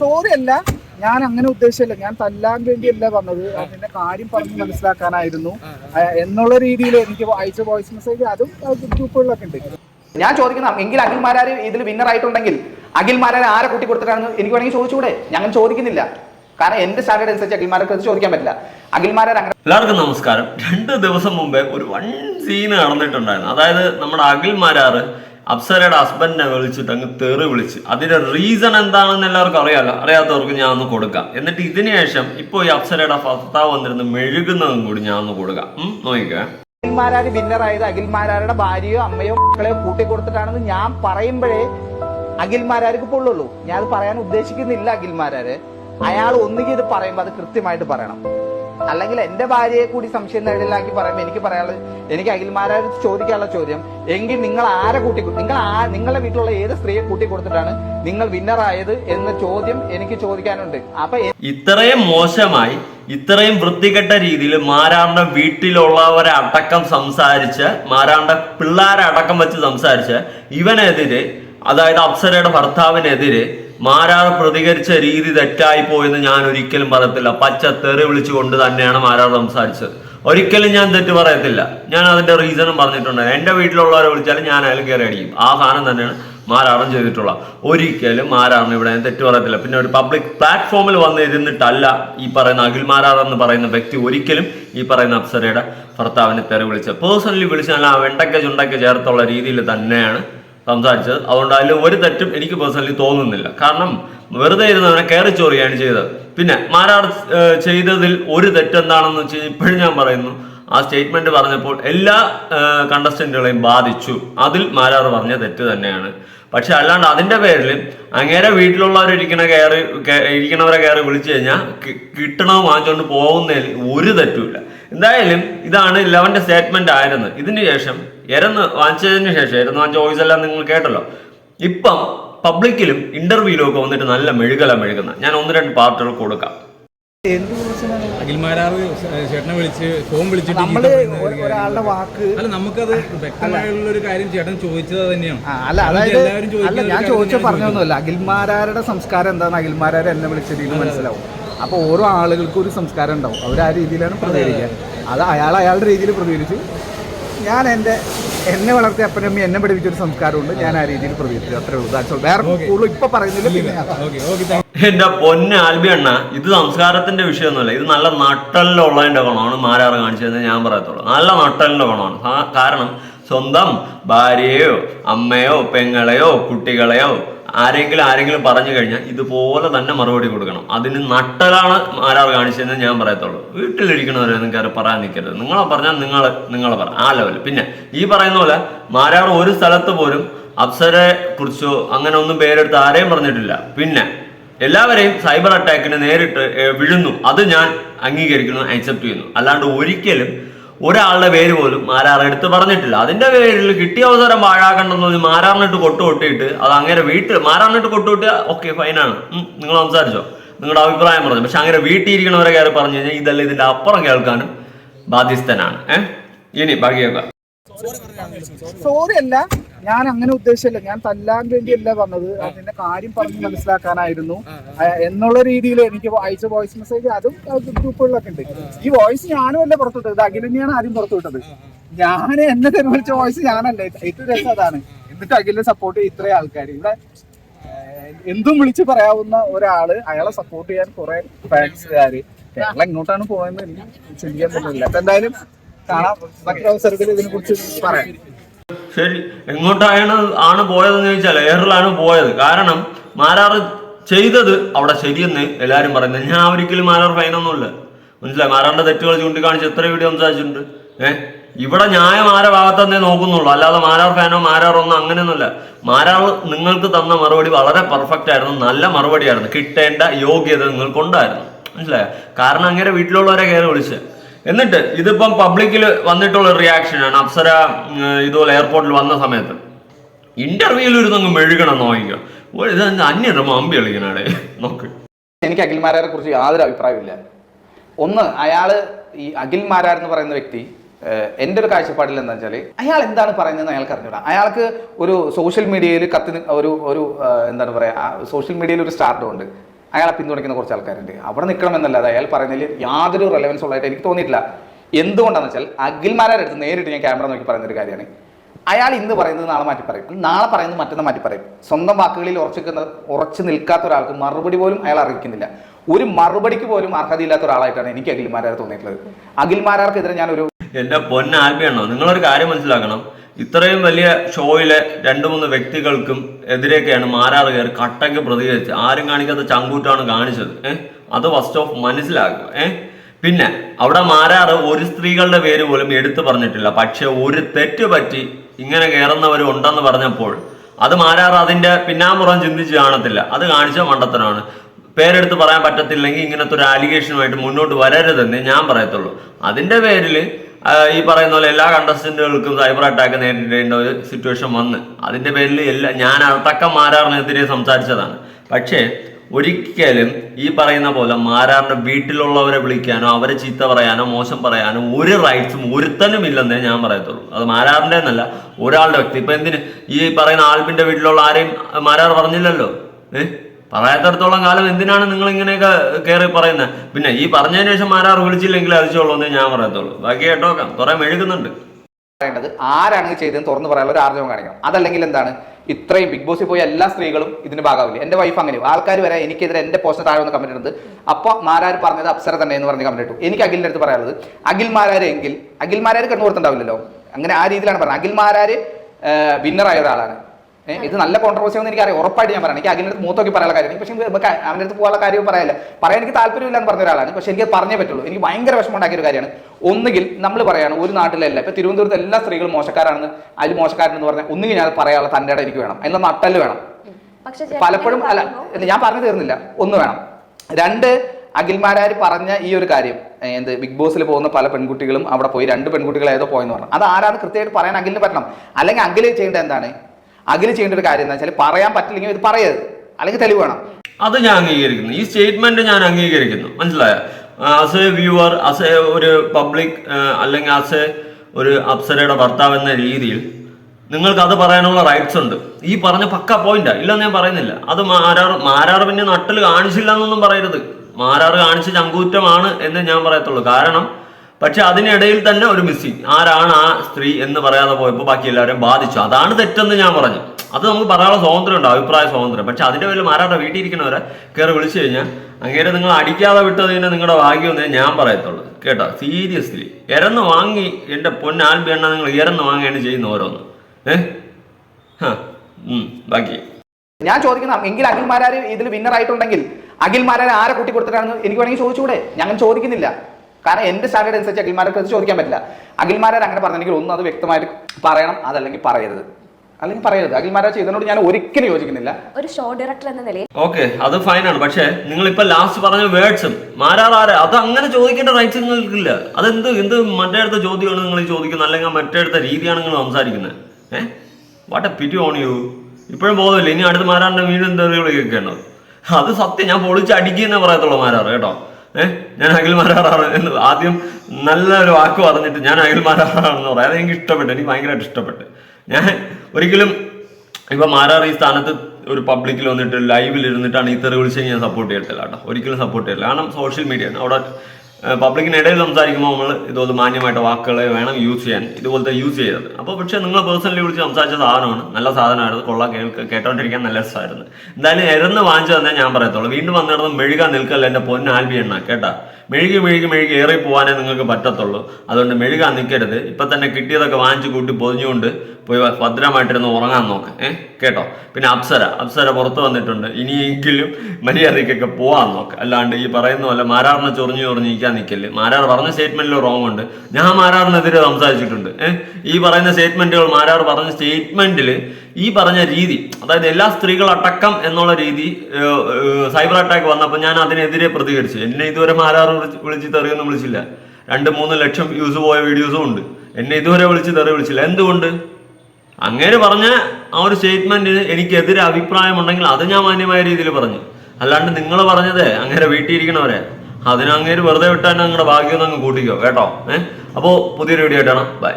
Sorry അല്ല ഞാൻ അങ്ങനെ ഉദ്ദേശിച്ചില്ല ഞാൻ തല്ലാൻ വേണ്ടിയല്ല പറഞ്ഞത് അതിന്റെ കാര്യം പറഞ്ഞ് മനസ്സിലാക്കാനായിരുന്നു. എന്നുള്ള രീതിയിൽ എനിക്ക് അയച്ച വോയിസ് മെസ്സേജ് അതും ഗ്രൂപ്പുകളിലൊക്കെ ഉണ്ട്. ഞാൻ ചോദിക്കുന്ന എങ്കിൽ അഖിൽമാരാർ ഇതിൽ വിന്നർ ആയിട്ടുണ്ടെങ്കിൽ അഖിൽമാരാർ ആരെ കൂട്ടി കൊടുത്തിട്ടാണെന്ന് എനിക്ക് വേണമെങ്കിൽ ചോദിച്ചുകൂടെ? ഞാൻ ചോദിക്കുന്നില്ല. കാരണം എന്റെ സ്റ്റാൻഡേർഡ് അനുസരിച്ച് അഖിൽമാരെ കുറിച്ച് ചോദിക്കാൻ പറ്റില്ല. അഖിൽമാരാർ അങ്ങനെ എല്ലാവർക്കും നമസ്കാരം. രണ്ട് ദിവസം മുമ്പേ ഒരു വൺ സീന് നടന്നിട്ടുണ്ടായിരുന്നു. അതായത് നമ്മുടെ അഖിൽ മാരാറ് അപ്സരയുടെ ഹസ്ബൻഡിനെ വിളിച്ചിട്ട് അങ്ങ് തെറി വിളിച്ച്. അതിന്റെ റീസൺ എന്താണെന്ന് എല്ലാവർക്കും അറിയാലോ. അറിയാത്തവർക്ക് ഞാൻ ഒന്ന് കൊടുക്കാം. എന്നിട്ട് ഇതിനു ശേഷം ഈ അപ്സരയുടെ ഭർത്താവ് വന്നിരുന്ന് മെഴുകുന്നതും കൂടി ഞാൻ ഒന്ന് കൊടുക്കാം നോക്കിക്കേ. അഖിൽമാരാര് വിന്നർ ആയത് അഖിൽമാരാരുടെ ഭാര്യയോ അമ്മയോ മക്കളെയോ കൂട്ടി കൊടുത്തിട്ടാണെന്ന് ഞാൻ പറയുമ്പോഴേ അഖിൽമാരാർക്ക് പൊള്ളുള്ളൂ. ഞാൻ അത് പറയാൻ ഉദ്ദേശിക്കുന്നില്ല അഖിൽമാരാര്. അയാൾ ഒന്നുകിൽ ഇത് പറയുമ്പോൾ അത് കൃത്യമായിട്ട് പറയണം. അല്ലെങ്കിൽ എന്റെ ഭാര്യയെ കൂടി സംശയം നേടിലാക്കി പറയുമ്പോൾ എനിക്ക് പറയാനുള്ളത് എനിക്ക് അഖിൽമാരായി ചോദിക്കാനുള്ള ചോദ്യം എങ്കിൽ നിങ്ങൾ ആരെ കൂട്ടി നിങ്ങൾ ആ നിങ്ങളുടെ വീട്ടിലുള്ള ഏത് സ്ത്രീയെ കൂട്ടി കൊടുത്തിട്ടാണ് നിങ്ങൾ വിന്നറായത് എന്ന ചോദ്യം എനിക്ക് ചോദിക്കാനുണ്ട്. അപ്പൊ ഇത്രയും മോശമായി ഇത്രയും വൃത്തികെട്ട രീതിയിൽ മാരാണ്ട വീട്ടിലുള്ളവരെ അടക്കം സംസാരിച്ച് മാരാണ്ട പിള്ളേരെ അടക്കം വെച്ച് സംസാരിച്ച് ഇവനെതിരെ അതായത് അപ്സരയുടെ ഭർത്താവിനെതിരെ മാരാർ പ്രതികരിച്ച രീതി തെറ്റായി പോയെന്ന് ഞാൻ ഒരിക്കലും പറയത്തില്ല. പച്ച തെറി വിളിച്ചുകൊണ്ട് തന്നെയാണ് മാരാർ സംസാരിച്ചത്. ഒരിക്കലും ഞാൻ തെറ്റ് പറയത്തില്ല. ഞാൻ അതിന്റെ റീസണും പറഞ്ഞിട്ടുണ്ട്. എന്റെ വീട്ടിലുള്ളവരെ വിളിച്ചാലും ഞാൻ അയാൾ കയറി അടിക്കും. ആ സാധനം തന്നെയാണ് മാരാറും ചെയ്തിട്ടുള്ള. ഒരിക്കലും മാരാറിന് ഇവിടെ ഞാൻ തെറ്റ് പറയത്തില്ല. പിന്നെ ഒരു പബ്ലിക് പ്ലാറ്റ്ഫോമിൽ വന്നിരുന്നിട്ടല്ല ഈ പറയുന്ന അഖിൽ മാരാർ എന്ന് പറയുന്ന വ്യക്തി ഒരിക്കലും ഈ പറയുന്ന അപ്സരയുടെ ഭർത്താവിനെ തെറി വിളിച്ചത്. പേഴ്സണലി വിളിച്ചാൽ ആ വെണ്ടക്ക ചുണ്ടക്ക ചേർത്തുള്ള രീതിയിൽ തന്നെയാണ് സംസാരിച്ചത്. അതുകൊണ്ട് അതിൽ ഒരു തെറ്റും എനിക്ക് പേഴ്സണലി തോന്നുന്നില്ല. കാരണം വെറുതെ ഇരുന്നവനെ കയറി ചോറിയാണ് ചെയ്തത്. പിന്നെ മാരാർ ചെയ്തതിൽ ഒരു തെറ്റെന്താണെന്ന് വെച്ച് ഇപ്പോഴും ഞാൻ പറയുന്നു. ആ സ്റ്റേറ്റ്മെന്റ് പറഞ്ഞപ്പോൾ എല്ലാ കണ്ടസ്റ്റന്റുകളെയും ബാധിച്ചു. അതിൽ മാരാർ പറഞ്ഞ തെറ്റ് തന്നെയാണ്. പക്ഷെ അല്ലാണ്ട് അതിന്റെ പേരിൽ അങ്ങേരെ വീട്ടിലുള്ളവരിരിക്കണ കയറി ഇരിക്കണവരെ കയറി വിളിച്ചു കഴിഞ്ഞാൽ കിട്ടണോ വാങ്ങിച്ചുകൊണ്ട് പോകുന്നതിൽ ഒരു തെറ്റുമില്ല എന്തായാലും ഇതാണ് ഇലവന്റെ സ്റ്റേറ്റ്മെന്റ് ആയിരുന്നു ഇതിന് ശേഷം എരന്ന് വാങ്ങിച്ചതിന് ശേഷം എരന്ന് വാങ്ങിച്ച വോയിസ് എല്ലാം നിങ്ങൾ കേട്ടല്ലോ. ഇപ്പം പബ്ലിക്കിലും ഇന്റർവ്യൂയിലും ഒക്കെ വന്നിട്ട് നല്ല മെഴുകല മെഴുകുന്ന. ഞാൻ ഒന്ന് രണ്ട് പാർട്ടുകൾ കൊടുക്കാം. ചേട്ടനെ വിളിച്ച് ഫോൺ വിളിച്ചിട്ട് ഒരാളുടെ വാക്ക് അല്ല നമുക്കത് വ്യക്തമായുള്ള ഒരു കാര്യം ചേട്ടൻ ചോദിച്ചത് തന്നെയാണ് അല്ല അതായത് അല്ല ഞാൻ ചോദിച്ച പറഞ്ഞൊന്നുമല്ല. അഖിൽമാരാരുടെ സംസ്കാരം എന്താണ് അഖിൽമാരാരെ എന്നെ വിളിച്ച രീതിയിൽ മനസ്സിലാവും. അപ്പൊ ഓരോ ആളുകൾക്കും ഒരു സംസ്കാരം ഉണ്ടാവും. അവർ ആ രീതിയിലാണ് പ്രതികരിക്കുക. അത് അയാൾ അയാളുടെ രീതിയിൽ പ്രതികരിച്ചു. ഞാൻ എന്റെ എന്നെ വളർത്തിയ അമ്മയും എന്നെ പഠിപ്പിച്ചൊരു സംസ്കാരമുണ്ട്. ഞാൻ ആ രീതിയിൽ പ്രതികരിച്ചു അത്രേ ഉള്ളൂ. വേറെ കൂടുതൽ ഇപ്പൊ പറയുന്നില്ല പിന്നെ എന്റെ പൊന്ന ആൽബി അണ്ണ ഇത് സംസ്കാരത്തിന്റെ വിഷയമൊന്നുമല്ല. ഇത് നല്ല നട്ടലിലുള്ളതിന്റെ ഗുണമാണ് മാരാറ് കാണിച്ചതെന്ന് ഞാൻ പറയത്തുള്ളൂ. നല്ല നട്ടലിന്റെ ഗുണമാണ്. കാരണം സ്വന്തം ഭാര്യയോ അമ്മയോ പെങ്ങളെയോ കുട്ടികളെയോ ആരെങ്കിലും ആരെങ്കിലും പറഞ്ഞു കഴിഞ്ഞാൽ ഇതുപോലെ തന്നെ മറുപടി കൊടുക്കണം. അതിന് നട്ടലാണ് ആരാൾ കാണിച്ചതെന്ന് ഞാൻ പറയത്തുള്ളൂ. വീട്ടിലിരിക്കണവരെ നിങ്ങൾക്ക് പറയാൻ നിൽക്കരുത്. നിങ്ങളെ പറഞ്ഞാൽ നിങ്ങൾ നിങ്ങൾ പറ ആ ലെവൽ പിന്നെ ഈ പറയുന്ന പോലെ മാരാർ ഒരു സ്ഥലത്ത് പോലും അപ്സരെ കുറിച്ചോ അങ്ങനെ ഒന്നും പേരെടുത്ത് ആരെയും പറഞ്ഞിട്ടില്ല. പിന്നെ എല്ലാവരെയും സൈബർ അറ്റാക്കിന് നേരിട്ട് വിഴുന്നു. അത് ഞാൻ അംഗീകരിക്കുന്നു അക്സെപ്റ്റ് ചെയ്യുന്നു. അല്ലാണ്ട് ഒരിക്കലും ഒരാളുടെ പേര് പോലും മാരാർ എടുത്ത് പറഞ്ഞിട്ടില്ല. അതിന്റെ പേരിൽ കിട്ടിയ അവസരം പാഴാക്കണ്ടെന്ന് മാരാറിനിട്ട് കൊട്ടു കൊട്ടിയിട്ട് അത് അങ്ങനെ വീട്ടിൽ മാരാറിനിട്ട് കൊട്ടു കൊട്ടിയാൽ ഓക്കെ ഫൈനാണ് നിങ്ങൾ സംസാരിച്ചോ. നിങ്ങളുടെ അഭിപ്രായം പറഞ്ഞു. പക്ഷെ അങ്ങനെ വീട്ടിൽ ഇരിക്കണവരെ കയറി പറഞ്ഞു കഴിഞ്ഞാൽ ഇതല്ല ഇതിന്റെ അപ്പുറം കേൾക്കാനും ബാധ്യസ്ഥനാണ്. ഏഹ് ഇനി ബാക്കിയൊക്കെ. സോറി അല്ല. ഞാൻ അങ്ങനെ ഉദ്ദേശിച്ചില്ല. ഞാൻ തല്ലാൻ വേണ്ടിയല്ല പറഞ്ഞത് അതിന്റെ കാര്യം പറഞ്ഞ് മനസ്സിലാക്കാനായിരുന്നു. എന്നുള്ള രീതിയിൽ എനിക്ക് അയച്ച വോയിസ് മെസ്സേജ് അതും ഗ്രൂപ്പുകളിലൊക്കെ ഉണ്ട്. ഈ വോയിസ് ഞാനും അല്ല പുറത്തുവിട്ടത്? ഇത് അഖിലിനെയാണ് ആദ്യം പുറത്തുവിട്ടത്. ഞാൻ എന്നെ തെരുവിളിച്ച വോയിസ് ഞാനല്ല. ഏറ്റവും രസം അതാണ്. എന്നിട്ട് അഖിലിനെ സപ്പോർട്ട് ചെയ്യും ഇത്രയും ആൾക്കാർ ഇവിടെ എന്തും വിളിച്ച് പറയാവുന്ന ഒരാൾ അയാളെ സപ്പോർട്ട് ചെയ്യാൻ കുറെ ഫാൻസുകാര് കേരളം എങ്ങോട്ടാണ് പോയെന്ന് എനിക്ക് ചിന്തിക്കാൻ പറ്റില്ല അപ്പൊ എന്തായാലും കാണാം. മറ്റൊരവസരത്തിൽ ഇതിനെ കുറിച്ച് പറയാം. ശരി എങ്ങോട്ടാണ് ആണ് പോയതെന്ന് ചോദിച്ചാൽ എയറിലാണ് പോയത്. കാരണം മാരാർ ചെയ്തത് അവിടെ ശരിയെന്ന് എല്ലാവരും പറയുന്നത്. ഞാൻ ഒരിക്കലും മാരാർ ഫൈനൊന്നുമില്ല മനസ്സിലായി? മാരാറിന്റെ തെറ്റുകൾ ചൂണ്ടിക്കാണിച്ച് എത്ര വീഡിയോ സംസാരിച്ചിട്ടുണ്ട്. ഏഹ് ഇവിടെ ന്യായം ആരെ ഭാഗത്തന്നെ നോക്കുന്നുള്ളൂ. അല്ലാതെ മാരാർ ഫാനോ മാരാറോ ഒന്നും അങ്ങനെയൊന്നുമില്ല. മാരാർ നിങ്ങൾക്ക് തന്ന മറുപടി വളരെ പെർഫെക്റ്റ് ആയിരുന്നു. നല്ല മറുപടിയായിരുന്നു. കിട്ടേണ്ട യോഗ്യത നിങ്ങൾക്കുണ്ടായിരുന്നു. മനസ്സിലായോ? കാരണം അങ്ങനെ വീട്ടിലുള്ളവരെ കയറി വിളിച്ച്. എന്നിട്ട് ഇതിപ്പം പബ്ലിക്കിൽ വന്നിട്ടുള്ള റിയാക്ഷനാണ് അപ്സര ഇതുപോലെ എയർപോർട്ടിൽ വന്ന സമയത്ത് ഇന്റർവ്യൂവിൽ തങ്ങ് മെഴുകണം നോക്കിക്കുക ഒരു ഇത് അന്യരുടെ അമ്പി കളിക്കണേ നോക്ക്. എനിക്ക് അഖിൽമാരാരെ കുറിച്ച് യാതൊരു അഭിപ്രായമില്ല ഒന്ന് അയാൾ ഈ അഖിൽമാരാർ എന്ന് പറയുന്ന വ്യക്തി എന്റെ ഒരു കാഴ്ചപ്പാടിൽ എന്താ വെച്ചാൽ അയാൾ എന്താണ് പറയുന്നതെന്ന് അയാൾക്ക് അറിഞ്ഞൂടാ. അയാൾക്ക് ഒരു സോഷ്യൽ മീഡിയയിൽ കത്തി ഒരു ഒരു എന്താണ് പറയുക സോഷ്യൽ മീഡിയയിൽ ഒരു സ്റ്റാർഡും ഉണ്ട്. അയാളെ പിന്തുണയ്ക്കുന്ന കുറച്ച് ആൾക്കാരുണ്ട്. അവിടെ നിൽക്കണമെന്നല്ലാതെ അയാൾ പറയുന്നതിൽ യാതൊരു റെലവൻസ് ഉള്ളതായിട്ട് എനിക്ക് തോന്നിയിട്ടില്ല. എന്തുകൊണ്ടാണെന്ന് വെച്ചാൽ അഖിൽമാരുടെ അടുത്ത് നേരിട്ട് ഞാൻ ക്യാമറ നോക്കി പറയുന്ന ഒരു കാര്യമാണ്. അയാൾ ഇന്ന് പറയുന്നത് നാളെ മാറ്റി പറയും. നാളെ പറയുന്നത് മറ്റന്നാൾ മാറ്റി പറയും. സ്വന്തം വാക്കുകളിൽ ഉറച്ചിക്കുന്ന ഉറച്ചു നിൽക്കാത്ത ഒരാൾക്ക് മറുപടി പോലും അയാൾ അറിയിക്കുന്നില്ല. ഒരു മറുപടിക്ക് പോലും അർഹതയില്ലാത്ത ഒരാളായിട്ടാണ് എനിക്ക് അഖിൽമാരാർ തോന്നിയിട്ടുള്ളത്. അഖിൽമാരാർക്കെതിരെ ഞാൻ ഒരു എന്റെ പൊന്ന ആൽബിയാണോ? നിങ്ങളൊരു കാര്യം മനസ്സിലാക്കണം. ഇത്രയും വലിയ ഷോയിലെ രണ്ടു മൂന്ന് വ്യക്തികൾക്കും എതിരെയൊക്കെയാണ് മാരാറ് കയറി കട്ടയ്ക്ക് പ്രതികരിച്ച്. ആരും കാണിക്കാത്ത ചങ്കൂറ്റാണ് കാണിച്ചത്. ഏഹ് അത് ഫസ്റ്റ് ഓഫ് മനസ്സിലാക്കുക. ഏഹ് പിന്നെ അവിടെ മാരാറ് ഒരു സ്ത്രീകളുടെ പേര് പോലും എടുത്തു പറഞ്ഞിട്ടില്ല. പക്ഷെ ഒരു തെറ്റ് പറ്റി ഇങ്ങനെ കയറുന്നവർ ഉണ്ടെന്ന് പറഞ്ഞപ്പോൾ അത് മാരാറ് അതിന്റെ പിന്നാമ്പുറം ചിന്തിച്ച് കാണത്തില്ല. അത് കാണിച്ച മണ്ടത്തരമാണ്. പേരെടുത്ത് പറയാൻ പറ്റത്തില്ലെങ്കിൽ ഇങ്ങനത്തെ ഒരു ആലിഗേഷനുമായിട്ട് മുന്നോട്ട് വരരുതെന്ന് ഞാൻ പറയത്തുള്ളൂ. അതിന്റെ പേരിൽ ഈ പറയുന്ന പോലെ എല്ലാ കണ്ടസ്റ്റന്റുകൾക്കും സൈബർ അറ്റാക്ക് നേരിടേണ്ട ഒരു സിറ്റുവേഷൻ വന്ന്. അതിന്റെ പേരിൽ എല്ലാ ഞാൻ അർത്ഥക്കം മാരാറിനെതിരെ സംസാരിച്ചതാണ്. പക്ഷേ ഒരിക്കലും ഈ പറയുന്ന പോലെ മാരാറിന്റെ വീട്ടിലുള്ളവരെ വിളിക്കാനോ അവരെ ചീത്ത പറയാനോ മോശം പറയാനോ ഒരു റൈറ്റ്സും ഒരുത്തനും ഇല്ലെന്നേ ഞാൻ പറയത്തുള്ളൂ. അത് മാരാറിന്റെ എന്നല്ല ഒരാളുടെ വ്യക്തി. ഇപ്പൊ എന്തിന്? ഈ പറയുന്ന ആൽബിന്റെ വീട്ടിലുള്ള ആരെയും മാരാർ പറഞ്ഞില്ലല്ലോ? ഏഹ് പറയാത്തടത്തോളം കാലം എന്തിനാണ് നിങ്ങൾ ഇങ്ങനെയൊക്കെ കയറി പറയുന്നത്? പിന്നെ ഈ പറഞ്ഞതിന് ശേഷം മാരാർ വിളിച്ചില്ലെങ്കിൽ അരിച്ചോളൂ എന്നേ ഞാൻ പറയത്തുള്ളൂ. ബാക്കി കേട്ടോക്കാം കുറെ മെഴുകുന്നുണ്ട്. പറയേണ്ടത് ആരാണ് ചെയ്തതെന്ന് തുറന്നു പറയാനുള്ള ഒരു ആർജവം കാണിക്കണം. അതല്ലെങ്കിൽ എന്താണ്? ഇത്രയും ബിഗ് ബോസിൽ പോയ എല്ലാ സ്ത്രീകളും ഇതിന് ഭാഗമാവില്ല എന്റെ വൈഫ് അങ്ങനെ ആൾക്കാർ വരെ എനിക്കെതിരെ എന്റെ പോസ്റ്റ് താഴെ ഒന്ന് കമന്റ് ഇടുന്നത്. അപ്പൊ മാരാർ പറഞ്ഞത് അപ്സര തന്നെ എന്ന് പറഞ്ഞ് കമന്റ് ഇട്ടു. എനിക്ക് അഖിലിന്റെ അടുത്ത് പറയാനുള്ളത് അഖിൽ മാരാരെങ്കിൽ അഖിൽ മാരാർ കണ്ണു കൊടുത്തിട്ടുണ്ടാവില്ലല്ലോ? അങ്ങനെ ആ രീതിയിലാണ് പറഞ്ഞത്. അഖിൽ മാരാർ വിന്നറായ ഒരാളാണ്. ഇത് നല്ല കോൺട്രവേഴ്സി എന്ന് എനിക്കറിയാം. ഉറപ്പായിട്ട് ഞാൻ പറയാം. എനിക്ക് അഖിലിന്റെ അടുത്ത് മൂത്തോക്കി പറയാനുള്ള കാര്യം പക്ഷേ നമുക്ക് അവന്റെ അടുത്ത് പോകാനുള്ള കാര്യം പറയാനില്ല. പറയാൻ എനിക്ക് താല്പര്യമില്ല എന്ന് പറഞ്ഞ ഒരാളാണ്. പക്ഷേ എനിക്ക് പറഞ്ഞേ പറ്റുള്ളൂ. എനിക്ക് ഭയങ്കര വിഷമം ഉണ്ടാക്കിയ ഒരു കാര്യമാണ്. ഒന്നുകിൽ നമ്മൾ പറയാണ് ഒരു നാട്ടിലല്ല. ഇപ്പൊ തിരുവനന്തപുരത്ത് എല്ലാ സ്ത്രീകളും മോശക്കാരാണെന്ന് അതിൽ മോശക്കാരെന്ന് പറഞ്ഞാൽ ഒന്നുകിൽ ഞാൻ പറയാനുള്ള തന്റെ ഇടയിൽ എനിക്ക് വേണം. അതിനുള്ള നട്ടൽ വേണം. പക്ഷെ പലപ്പോഴും അല്ല ഞാൻ പറഞ്ഞു തീർന്നില്ല. ഒന്ന് വേണം. രണ്ട് അഖിൽമാരാർ പറഞ്ഞ ഈ ഒരു കാര്യം എന്ത് ബിഗ് ബോസിൽ പോകുന്ന പല പെൺകുട്ടികളും അവിടെ പോയി. രണ്ട് പെൺകുട്ടികൾ ഏതോ പോയെന്ന് പറഞ്ഞു. അത് ആരാണ് കൃത്യമായിട്ട് പറയാൻ അഖിലിന് പറ്റണം. അല്ലെങ്കിൽ അഖിൽ ചെയ്യേണ്ടത് എന്താണ്? അഖിൽ ചെയ്യേണ്ട ഒരു കാര്യം എന്താ വെച്ചാൽ പറയാൻ പറ്റില്ലെങ്കിൽ ഇത് പറയരുത്. അല്ലെങ്കിൽ തെളിവ് വേണം. അത് ഞാൻ അംഗീകരിക്കുന്നു. ഈ സ്റ്റേറ്റ്മെന്റ് ഞാൻ അംഗീകരിക്കുന്നു. മനസ്സിലായോ? As a viewer as a ഒരു പബ്ലിക് അല്ലെങ്കിൽ ആസ് എ ഒരു അപ്സരയുടെ ഭർത്താവ് എന്ന രീതിയിൽ നിങ്ങൾക്ക് അത് പറയാനുള്ള റൈറ്റ്സ് ഉണ്ട്. ഈ പറഞ്ഞ പക്ക പോയിന്റാ ഇല്ലെന്ന് ഞാൻ പറയുന്നില്ല. അത് മാരാർ മാരാർ പിന്നെ നട്ടിൽ കാണിച്ചില്ല എന്നൊന്നും പറയരുത്. മാരാർ കാണിച്ച ചങ്കൂറ്റമാണ് എന്ന് ഞാൻ പറയത്തുള്ളൂ. കാരണം പക്ഷെ അതിനിടയിൽ തന്നെ ഒരു മിസ്സിങ്. ആരാണ് ആ സ്ത്രീ എന്ന് പറയാതെ പോയപ്പോൾ ബാക്കി എല്ലാവരെയും ബാധിച്ചു. അതാണ് തെറ്റെന്ന് ഞാൻ പറഞ്ഞു. അത് നമുക്ക് പറയാനുള്ള സ്വാതന്ത്ര്യം ഉണ്ട് അഭിപ്രായ സ്വാതന്ത്ര്യം. പക്ഷെ അതിന്റെ പേരിൽ മാരാരുടെ വീട്ടിൽ ഇരിക്കുന്നവരെ കയറി വിളിച്ചു കഴിഞ്ഞാൽ അങ്ങനെ നിങ്ങൾ അടിക്കാതെ വിട്ടതിന് നിങ്ങളുടെ ഭാഗ്യമെന്നേ ഞാൻ പറയത്തുള്ളൂ. കേട്ടോ? സീരിയസ്ലി ഇരന്ന് വാങ്ങി എന്റെ പൊന്നാൽബി എണ്ണ നിങ്ങൾ ഇരന്ന് വാങ്ങിയാണ് ചെയ്യുന്ന ഓരോന്ന്. ഏഹ് ബാക്കി. ഞാൻ ചോദിക്കുന്ന എങ്കിൽ അഖിൽമാരാർ ഇതിൽ വിന്നർ ആയിട്ടുണ്ടെങ്കിൽ അഖിൽമാരാർ ആരെ കൂട്ടി കൊടുത്തിട്ടാണെന്ന് എനിക്ക് വേണമെങ്കിൽ ചോദിച്ചുകൂടെ? ഞാൻ ചോദിക്കുന്നില്ല. കാരണം എന്റെ സ്റ്റാൻഡേർഡ് അനുസരിച്ച് അഖിൽമാരെ അത് ചോദിക്കാൻ പറ്റില്ല. അഖിൽമാരാർ അങ്ങനെ പറഞ്ഞെങ്കിൽ ഒന്ന് അത് വ്യക്തമായിട്ട് പറയണം അതല്ലെങ്കിൽ പറയരുത്. അല്ലെങ്കിൽ പറയരുത്. അഖിൽമാരാ ചെയ്തതിനോട് ഞാൻ ഒരിക്കലും യോജിക്കുന്നില്ല. ഒരു ഷോ ഡയറക്ടർ എന്ന നിലയിൽ ഓക്കെ അത് ഫൈനാണ് പക്ഷേ നിങ്ങൾ ഇപ്പൊ ലാസ്റ്റ് പറഞ്ഞ വേർഡ്സും മാരാറാര അത് അങ്ങനെ ചോദിക്കേണ്ട റൈറ്റ്സ് നിങ്ങൾക്കില്ല. അതെന്ത് എന്ത് മറ്റേ അടുത്ത ചോദ്യമാണ് നിങ്ങൾ ചോദിക്കുന്നത്? അല്ലെങ്കിൽ മറ്റേ അടുത്ത രീതിയാണ് നിങ്ങൾ സംസാരിക്കുന്നത്. Eh what a pity on you ഇപ്പോഴും ബോധമില്ല. ഇനി അടുത്ത് മാരാറിന്റെ വീണ്ടും തെറികൾ കേൾക്കേണ്ടത്. അത് സത്യം. ഞാൻ പൊളിച്ച് അടിക്കുന്നേ പറയത്തുള്ളൂ മാരാറ് കേട്ടോ. ഏഹ് ഞാൻ അഖിൽ മാരാറാണ് എന്ന് ആദ്യം നല്ലൊരു വാക്ക് പറഞ്ഞിട്ട് ഞാൻ അഖിൽ മാരാറാണെന്ന് പറയാം. അത് എനിക്ക് ഇഷ്ടപ്പെട്ടു. എനിക്ക് ഭയങ്കരമായിട്ട് ഇഷ്ടപ്പെട്ടു. ഞാൻ ഒരിക്കലും ഇപ്പൊ മാരാർ ഈ സ്ഥാനത്ത് ഒരു പബ്ലിക്കിൽ വന്നിട്ട് ലൈവിൽ ഇരുന്നിട്ടാണ് ഈ തെറി വിളിച്ചത് ഞാൻ സപ്പോർട്ട് ചെയ്യത്തില്ല കേട്ടോ. ഒരിക്കലും സപ്പോർട്ട് ചെയ്യില്ല കാരണം സോഷ്യൽ മീഡിയ ആണ്. അവിടെ പബ്ലിക്കിനിടയിൽ സംസാരിക്കുമ്പോൾ നമ്മൾ ഇതുപോലെ മാന്യമായിട്ട് വാക്കുകളെ വേണം യൂസ് ചെയ്യാൻ ഇതുപോലത്തെ യൂസ് ചെയ്തത്. അപ്പോൾ പക്ഷേ നിങ്ങൾ പേഴ്സണലി വിളിച്ച് സംസാരിച്ച സാധനമാണ്. നല്ല സാധനമായിരുന്നു. കൊള്ളാം കേൾക്ക് കേട്ടോണ്ടിരിക്കാൻ നല്ല രസമായിരുന്നു. എന്തായാലും എരന്ന് വാങ്ങിച്ചു തന്നെ ഞാൻ പറയത്തുള്ളൂ. വീണ്ടും വന്നിടന്ന് മെഴുകാൻ നിൽക്കല്ല എന്റെ പൊന്ന ആൽബി എണ്ണ കേട്ടാ? മെഴുകി മെഴുകി മെഴുകി ഏറി പോകാനേ നിങ്ങൾക്ക് പറ്റത്തുള്ളൂ. അതുകൊണ്ട് മെഴുകാൻ നിൽക്കരുത്. ഇപ്പൊ തന്നെ കിട്ടിയതൊക്കെ വാങ്ങിച്ചു കൂട്ടി പൊതിഞ്ഞുകൊണ്ട് പോയി ഭദ്രമായിട്ടിരുന്ന് ഉറങ്ങാൻ നോക്ക്. ഏ കേട്ടോ? പിന്നെ അപ്സര അപ്സര പുറത്ത് വന്നിട്ടുണ്ട്. ഇനിയെങ്കിലും മര്യാദയ്ക്കൊക്കെ പോവാൻ നോക്ക്. അല്ലാണ്ട് ഈ പറയുന്ന പോലെ മാരാറിനെ ചൊറിഞ്ഞു ഇരിക്കാൻ നിൽക്കൽ മാരാർ പറഞ്ഞ സ്റ്റേറ്റ്മെന്റിൽ റോങ് ഉണ്ട്. ഞാൻ മാരാറിനെതിരെ സംസാരിച്ചിട്ടുണ്ട്. ഏഹ് ഈ പറയുന്ന സ്റ്റേറ്റ്മെന്റുകൾ മാരാർ പറഞ്ഞ സ്റ്റേറ്റ്മെന്റിൽ ഈ പറഞ്ഞ രീതി അതായത് എല്ലാ സ്ത്രീകളടക്കം എന്നുള്ള രീതി സൈബർ അറ്റാക്ക് വന്നപ്പോൾ ഞാൻ അതിനെതിരെ പ്രതികരിച്ചു. എന്നെ ഇതുവരെ മാരാർ വിളിച്ച് തെറിയൊന്നും വിളിച്ചില്ല. രണ്ട് മൂന്ന് ലക്ഷം വ്യൂസ് പോയ വീഡിയോസും ഉണ്ട്. എന്നെ ഇതുവരെ വിളിച്ച് തെറി വിളിച്ചില്ല. എന്തുകൊണ്ട്? അങ്ങേര് പറഞ്ഞ ആ ഒരു സ്റ്റേറ്റ്മെന്റിന് എനിക്കെതിരെ അഭിപ്രായമുണ്ടെങ്കിൽ അത് ഞാൻ മാന്യമായ രീതിയിൽ പറഞ്ഞു. അല്ലാണ്ട് നിങ്ങൾ പറഞ്ഞത് അങ്ങനെ വീട്ടിയിരിക്കണവരെ അതിനങ്ങനെ വെറുതെ വിട്ടാൽ നിങ്ങളുടെ ഭാഗ്യം അങ്ങ് കൂട്ടിക്കോ കേട്ടോ? ഏഹ് അപ്പോൾ പുതിയൊരു വീഡിയോ ആയിട്ടാണ്. ബൈ